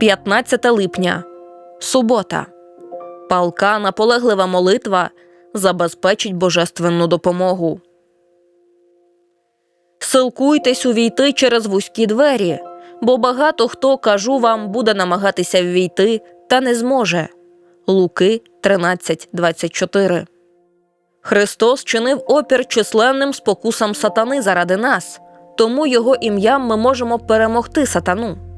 15 липня. Субота. Палка наполеглива молитва забезпечить божественну допомогу. Силкуйтесь увійти через вузькі двері, бо багато хто, кажу вам, буде намагатися ввійти та не зможе. Луки 13.24 Христос чинив опір численним спокусам сатани заради нас, тому Його ім'ям ми можемо перемогти сатану.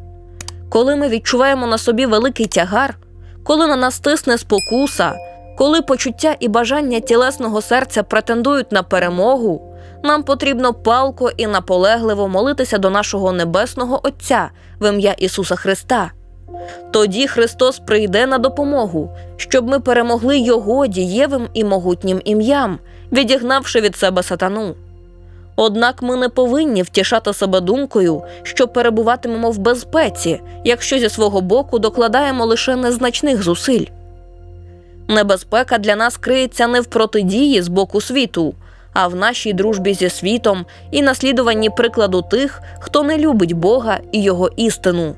Коли ми відчуваємо на собі великий тягар, коли на нас тисне спокуса, коли почуття і бажання тілесного серця претендують на перемогу, нам потрібно палко і наполегливо молитися до нашого Небесного Отця в ім'я Ісуса Христа. Тоді Христос прийде на допомогу, щоб ми перемогли Його дієвим і могутнім ім'ям, відігнавши від себе сатану. Однак ми не повинні втішати себе думкою, що перебуватимемо в безпеці, якщо зі свого боку докладаємо лише незначних зусиль. Небезпека для нас криється не в протидії з боку світу, а в нашій дружбі зі світом і наслідуванні прикладу тих, хто не любить Бога і Його істину.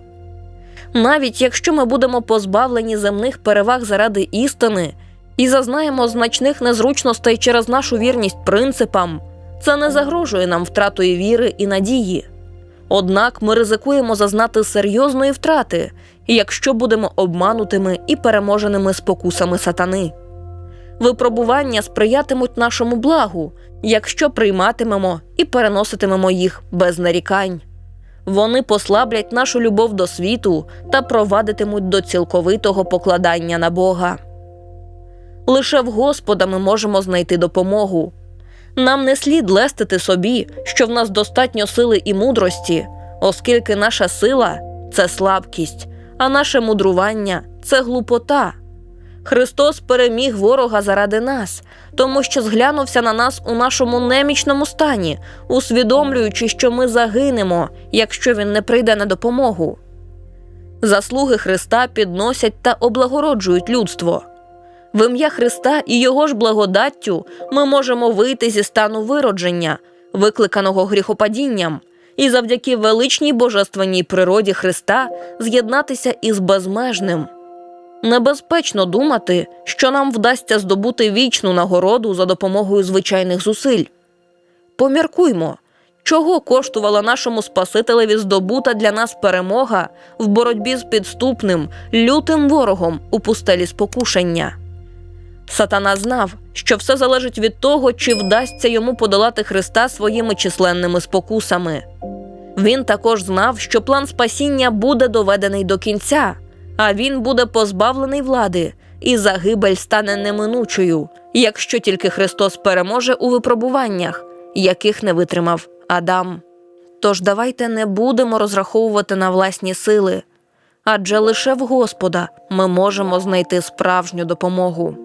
Навіть якщо ми будемо позбавлені земних переваг заради істини і зазнаємо значних незручностей через нашу вірність принципам, це не загрожує нам втратою віри і надії. Однак ми ризикуємо зазнати серйозної втрати, якщо будемо обманутими і переможеними спокусами сатани. Випробування сприятимуть нашому благу, якщо прийматимемо і переноситимемо їх без нарікань. Вони послаблять нашу любов до світу та провадитимуть до цілковитого покладання на Бога. Лише в Господа ми можемо знайти допомогу. Нам не слід лестити собі, що в нас достатньо сили і мудрості, оскільки наша сила це слабкість, а наше мудрування це глупота. Христос переміг ворога заради нас, тому що зглянувся на нас у нашому немічному стані, усвідомлюючи, що ми загинемо, якщо Він не прийде на допомогу. Заслуги Христа підносять та облагороджують людство. В ім'я Христа і Його ж благодаттю ми можемо вийти зі стану виродження, викликаного гріхопадінням, і завдяки величній божественній природі Христа з'єднатися із безмежним. Небезпечно думати, що нам вдасться здобути вічну нагороду за допомогою звичайних зусиль. Поміркуймо, чого коштувала нашому Спасителеві здобута для нас перемога в боротьбі з підступним, лютим ворогом у пустелі спокушення. Сатана знав, що все залежить від того, чи вдасться йому подолати Христа своїми численними спокусами. Він також знав, що план спасіння буде доведений до кінця, а він буде позбавлений влади, і загибель стане неминучою, якщо тільки Христос переможе у випробуваннях, яких не витримав Адам. Тож давайте не будемо розраховувати на власні сили, адже лише в Господа ми можемо знайти справжню допомогу.